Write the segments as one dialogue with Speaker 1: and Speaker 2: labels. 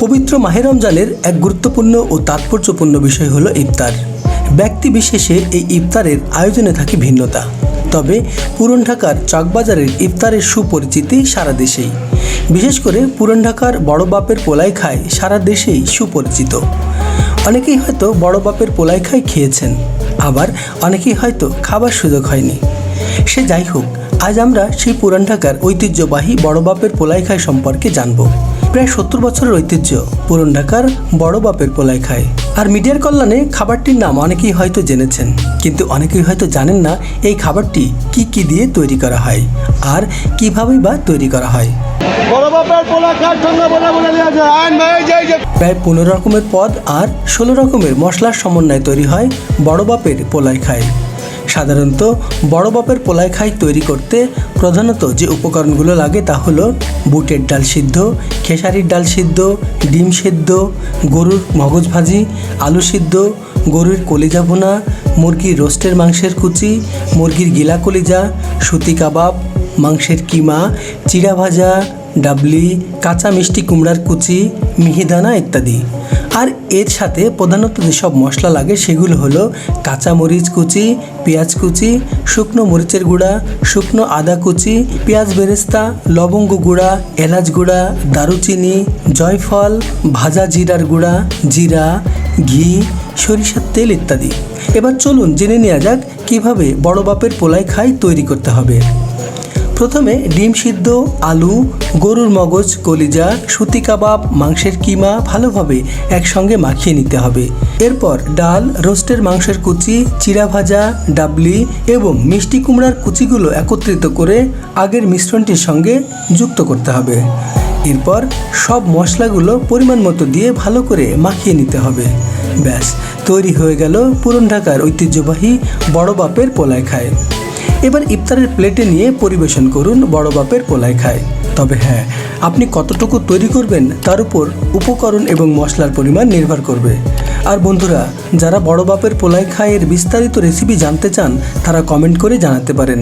Speaker 1: পবিত্র মাহে রমজানের এক গুরুত্বপূর্ণ ও তাৎপর্যপূর্ণ বিষয় হলো ইফতার। ব্যক্তি বিশেষে এই ইফতারের আয়োজনে থাকে ভিন্নতা। তবে পুরন ঢাকার চকবাজারের ইফতারের সুপরিচিতি সারা দেশেই। বিশেষ করে পুরন ঢাকার বড় বাপের পোলাই খায় সারা দেশেই সুপরিচিত। অনেকেই হয়তো বড় বাপের পোলাই খাই খেয়েছেন। আবার অনেকেই হয়তো খাবার সুযোগ হয়নি। সে যাই হোক আজ আমরা সেই পুরান ঢাকার ঐতিহ্যবাহী বড় বাপের পোলাই খাই সম্পর্কে জানব। প্রায় সত্তর বছরের ঐতিহ্য পুরন ঢাকার বড় বাপের পোলাই খায়। আর মিডিয়ার কল্যাণে খাবারটির নাম অনেকেই হয়তো জেনেছেন কিন্তু অনেকেই হয়তো জানেন না এই খাবারটি কি কি দিয়ে তৈরি করা হয় আর কিভাবেই বা তৈরি করা হয়। প্রায় পনেরো রকমের পদ আর ষোলো রকমের মশলার সমন্বয়ে তৈরি হয় বড় বাপের পোলাই খাই সাধারণত বড় বাপের পোলাই খাই তৈরি করতে প্রধানত যে উপকরণগুলো লাগে তা হলো বুটের ডাল সিদ্ধ, খেসারির ডাল সিদ্ধ, ডিম সিদ্ধ, গরুর মগজ ভাজি, আলু সিদ্ধ, গরুর কলিজা ভুনা, মুরগির রোস্টের মাংসের কুচি, মুরগির গিলা কলিজা, সুতি কাবাব, মাংসের কিমা, চিড়া ভাজা, ডাবলি, কাঁচা মিষ্টি কুমড়ার কুচি, মিহিদানা ইত্যাদি। আর এর সাথে প্রধানত যেসব মশলা লাগে সেগুলো হলো কাঁচা মরিচ কুচি, পেঁয়াজ কুচি, শুকনো মরিচের গুঁড়া, শুকনো আদা কুচি, পেঁয়াজ বেরেস্তা, লবঙ্গ গুঁড়া, এলাচ গুঁড়া, দারুচিনি, জয়ফল, ভাজা জিরার গুঁড়া, জিরা, ঘি, সরিষার তেল ইত্যাদি। এবার চলুন জেনে নেওয়া যাক কীভাবে বড় বাপের পোলাই খাই তৈরি করতে হবে। প্রথমে ডিম সিদ্ধ, আলু, গরুর মগজ, কলিজা, সুতি কাবাব, মাংসের কিমা ভালোভাবে একসঙ্গে মাখিয়ে নিতে হবে। এরপর ডাল, রোস্টের মাংসের কুচি, চিড়া ভাজা, ডাবলি এবং মিষ্টি কুমড়ার কুচিগুলো একত্রিত করে আগের মিশ্রণটির সঙ্গে যুক্ত করতে হবে। এরপর সব মশলাগুলো পরিমাণ মতো দিয়ে ভালো করে মাখিয়ে নিতে হবে। ব্যাস, তৈরি হয়ে গেল পুরন ঢাকার ঐতিহ্যবাহী বড় বাপের পোলায় খায়। এবার ইফতারের প্লেটে নিয়ে পরিবেশন করুন বড় বাপের পোলায় খায়। তবে হ্যাঁ আপনি কতটুকু তৈরি করবেন তার উপর উপকরণ এবং মশলার পরিমাণ নির্ভর করবে। আর বন্ধুরা, যারা বড় বাপের পোলাই খায়ের বিস্তারিত রেসিপি জানতে চান, তারা কমেন্ট করে জানাতে পারেন।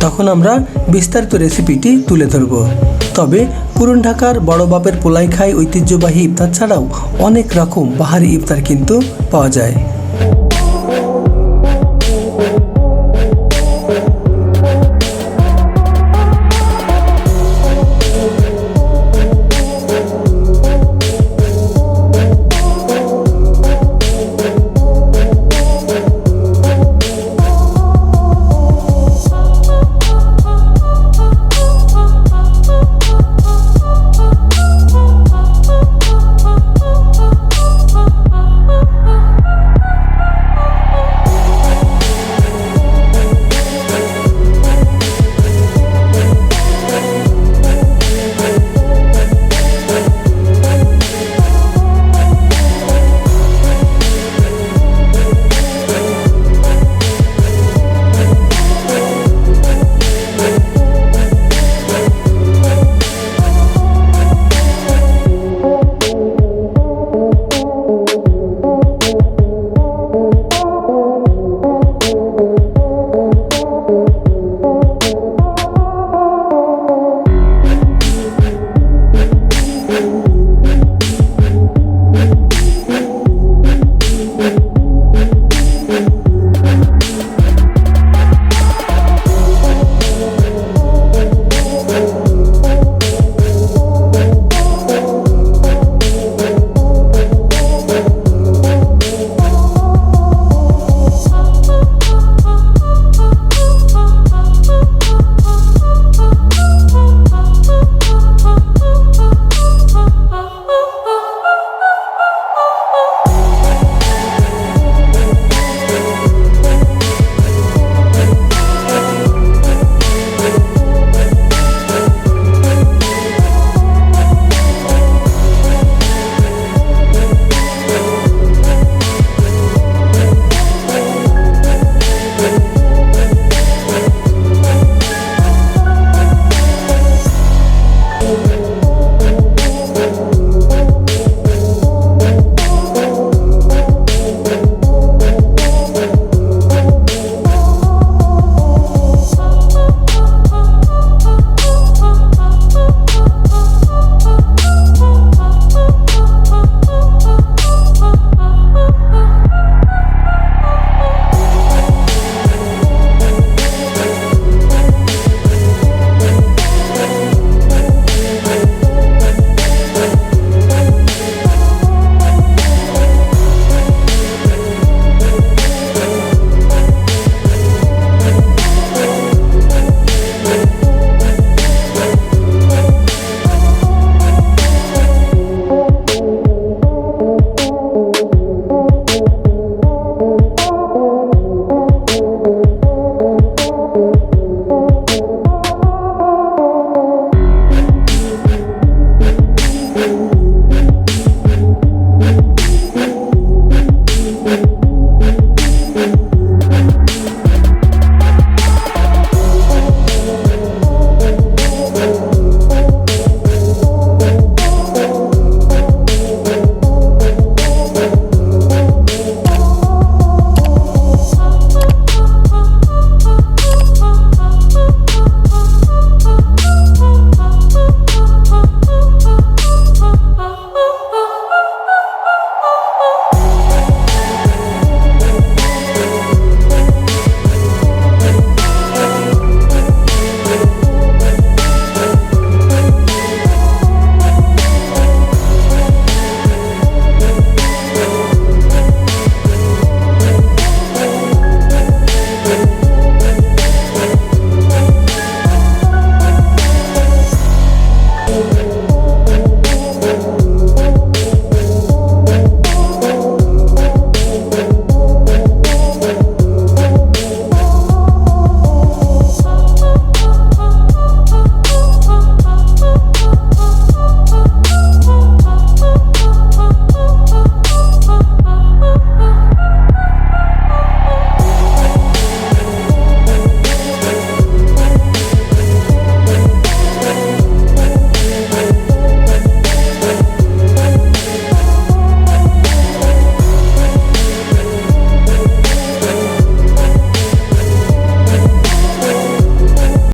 Speaker 1: তখন আমরা বিস্তারিত রেসিপিটি তুলে ধরব। তবে পুরন ঢাকার বড় বাপের পোলাই খাই ঐতিহ্যবাহী ইফতার ছাড়াও অনেক রকম বাহারি ইফতার কিন্তু পাওয়া যায়।